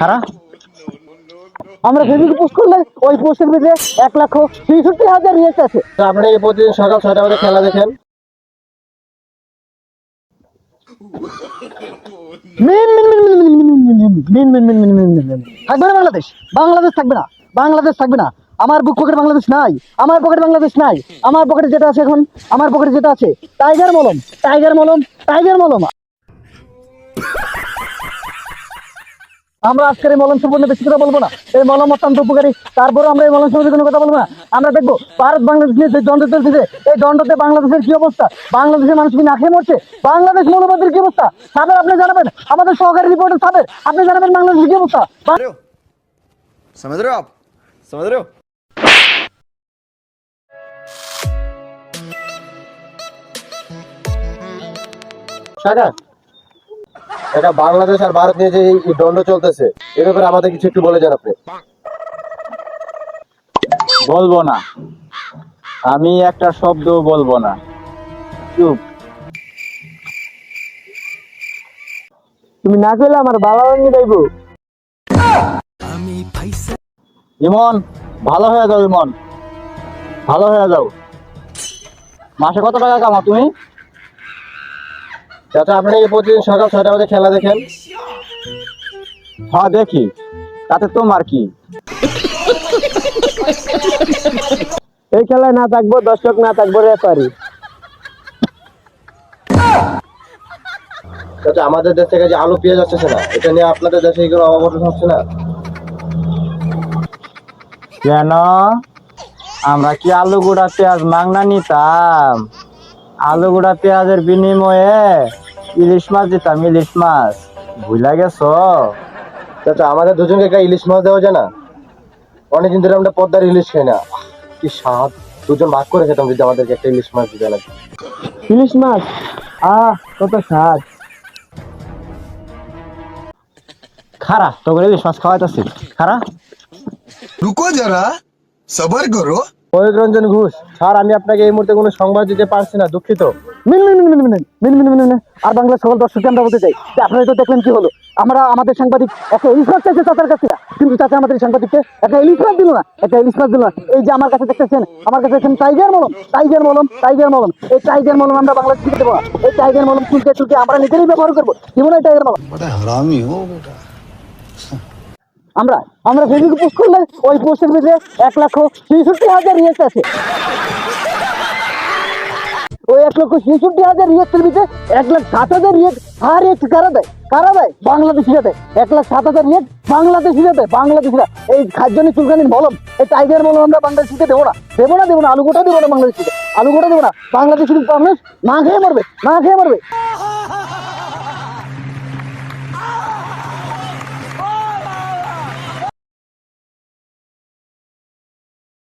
হারা আমরা ফেসবুকে পোস্ট করলে ওই পোস্টের ভিতরে এক লক্ষ হাজার আছে আপনি প্রতিদিন সকাল বাজে খেলা দেখেন থাকবে না বাংলাদেশ বাংলাদেশ থাকবে না বাংলাদেশ থাকবে না আমার বুক পকেটে বাংলাদেশ নাই আমার পকেটে বাংলাদেশ নাই আমার পকেটে যেটা আছে এখন আমার পকেটে যেটা আছে টাইগার মলম টাইগার মলম টাইগার মলম আমরা আজকের এই মলম সম্পর্কে বেশি কথা বলব না। এই মলম অত্যন্ত উপকারী তারপরে আমরা এই মলম সম্পর্কে কোনো কথা বলব না। আমরা দেখব ভারত বাংলাদেশ নিয়ে যে দ্বন্দ্ব চলতেছে এই দ্বন্দ্বতে বাংলাদেশের কি অবস্থা? বাংলাদেশের মানুষ কি না খেয়ে মরছে? বাংলাদেশ মৌলবাদের কি অবস্থা? সাবের আপনি জানাবেন? আমাদের সহকারী রিপোর্টার সাবের আপনি জানাবেন বাংলাদেশের কি অবস্থা? সাদা এটা বাংলাদেশ আর ভারত নিয়ে যে এই দ্বন্দ্ব চলতেছে এর ব্যাপারে আমাদের কিছু একটু বলে যান আপনি। বলব না। আমি একটা শব্দ বলব না। চুপ। তুমি না করলে আমার বাবা নিয়ে যাইবো ইমন ভালো হয়ে যাও ইমন। ভালো হয়ে যাও। মাসে কত টাকা কামা তুমি? চাচা, আপনারা এই প্রতিদিন সকাল ছয়টা বাজে খেলা দেখেন। হ্যাঁ দেখি। তাতে তোমার কি? এই খেলায় না থাকব, দর্শক না থাকব রেফারি চাচা, আমাদের দেশ থেকে যে আলু, পেঁয়াজ আসতেছে না, এটা নিয়ে আপনাদের দেশে কোনো অবগত হচ্ছে না? কেন? আমরা কি আলু গুঁড়া, পেঁয়াজ মাংনা নিতাম? আলু গুড়া পেঁয়াজের বিনিময়ে ইলিশ মাছ দিতাম ইলিশ মাছ। ভুলা গেছ? চাচা আমাদের দুজনকে একটা ইলিশ মাছ দেওয়া যায় না? অনেকদিন ধরে আমরা পদ্মার ইলিশ খাই না। কি স্বাদ। দুজন ভাগ করে খেতাম যদি আমাদেরকে একটা ইলিশ মাছ দিতে লাগে। ইলিশ মাছ? আহ কত স্বাদ। খারা তোকে ইলিশ মাছ খাওয়াইতেছি। খারা। রুকো যারা সবার করো। ফয়েজ রঞ্জন ঘোষ, স্যার, আমি আপনাকে এই মুহূর্তে কোনো সংবাদ দিতে পারছি না, দুঃখিত। মিন মিন মিন মিন মিন মিন মিন আর বাংলার সকল দর্শককে আমরা বলতে চাই আপনারা তো দেখলেন কি হলো? আমরা আমাদের সাংবাদিক একটা ইনফ্রাস চাইছে চাচার কাছে কিন্তু চাচা আমাদের সাংবাদিককে একটা ইনফ্রাস দিল না, একটা ইনফ্রাস দিল না। এই যে আমার কাছে দেখতেছেন, আমার কাছে দেখছেন টাইগার মলম টাইগার মলম টাইগার মলম। এই টাইগার মলম আমরা বাংলাদেশ থেকে দেবো এই টাইগার মলম চুলকে চুলকে আমরা নিজেরাই ব্যবহার করব। জীবনে টাইগার মলম? হারামি বেটা। আমরা আমরা ফেসবুকে পোস্ট করলে ওই পোস্টের ভিতরে এক লক্ষ ছেষট্টি হাজার রিয়েক্ট আছে ওই এক লক্ষ ছেষট্টি হাজার রিয়েক্টের ভিতরে এক লাখ সাত হাজার রিয়েক্ট আর রিয়েক্ট কারা দেয়? কারা দেয়? বাংলাদেশিরা দেয়। এক লাখ সাত হাজার রিয়েক্ট বাংলাদেশিরা দেয়। বাংলাদেশিরা, এই খাদ্যনি চুলকানির মলম, এই টাইগার মলম আমরা বাংলাদেশিতে দেবো না। দেবো না দেবো না আলু গোটা দেবো না বাংলাদেশিতে। আলু গোটা দেবো না। বাংলাদেশের মানুষ না খেয়ে মরবে, না খেয়ে মরবে।